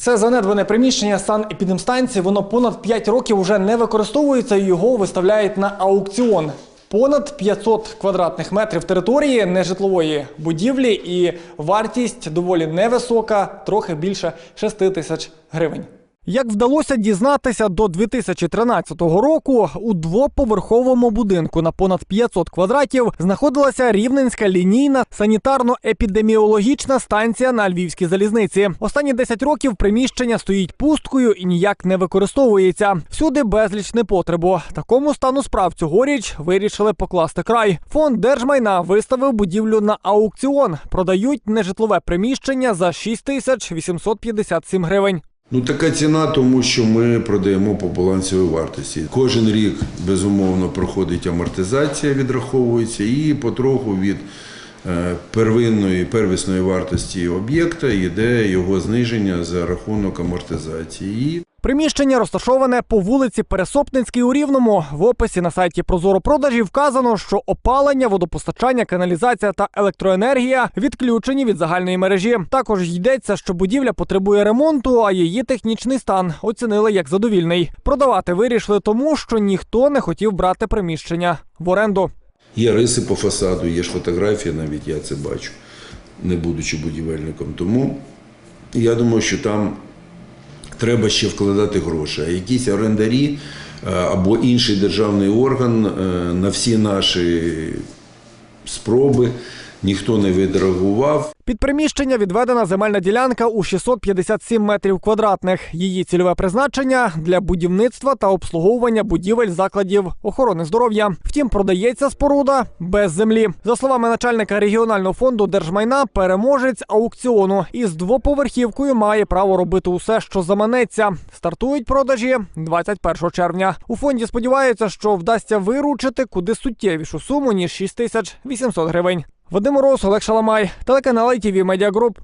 Це занедбане приміщення санепідемстанції. Воно понад 5 років вже не використовується і його виставляють на аукціон. Понад 500 квадратних метрів території нежитлової будівлі і вартість доволі невисока, трохи більше 6 тисяч гривень. Як вдалося дізнатися, до 2013 року у двоповерховому будинку на понад 500 квадратів знаходилася рівненська лінійна санітарно-епідеміологічна станція на львівській залізниці. Останні 10 років приміщення стоїть пусткою і ніяк не використовується. Всюди безліч непотребу. Такому стану справ цьогоріч вирішили покласти край. Фонд держмайна виставив будівлю на аукціон. Продають нежитлове приміщення за 6 тисяч 857 гривень. Ну, така ціна, тому що ми продаємо по балансовій вартості. Кожен рік, безумовно, проходить амортизація, відраховується, і потроху від е, первинної, первісної вартості об'єкта йде його зниження за рахунок амортизації. Приміщення розташоване по вулиці Пересопницькій у Рівному. В описі на сайті Прозоро продажі вказано, що опалення, водопостачання, каналізація та електроенергія відключені від загальної мережі. Також йдеться, що будівля потребує ремонту, а її технічний стан оцінили як задовільний. Продавати вирішили тому, що ніхто не хотів брати приміщення в оренду. Є риси по фасаду, є ж фотографії, навіть я це бачу, не будучи будівельником. Тому я думаю, що там треба ще вкладати гроші. А якісь орендарі е, або інший державний орган е, на всі наші спроби ніхто не відреагував. Під приміщення відведена земельна ділянка у 657 метрів квадратних. Її цільове призначення для будівництва та обслуговування будівель закладів охорони здоров'я. Втім, продається споруда без землі. За словами начальника регіонального фонду держмайна, переможець аукціону із двоповерхівкою має право робити усе, що заманеться. Стартують продажі 21 червня. У фонді сподіваються, що вдасться виручити куди суттєвішу суму ніж 6800 гривень. Вадим Мороз, Олег Шаламай, телеканал ITV Media Group.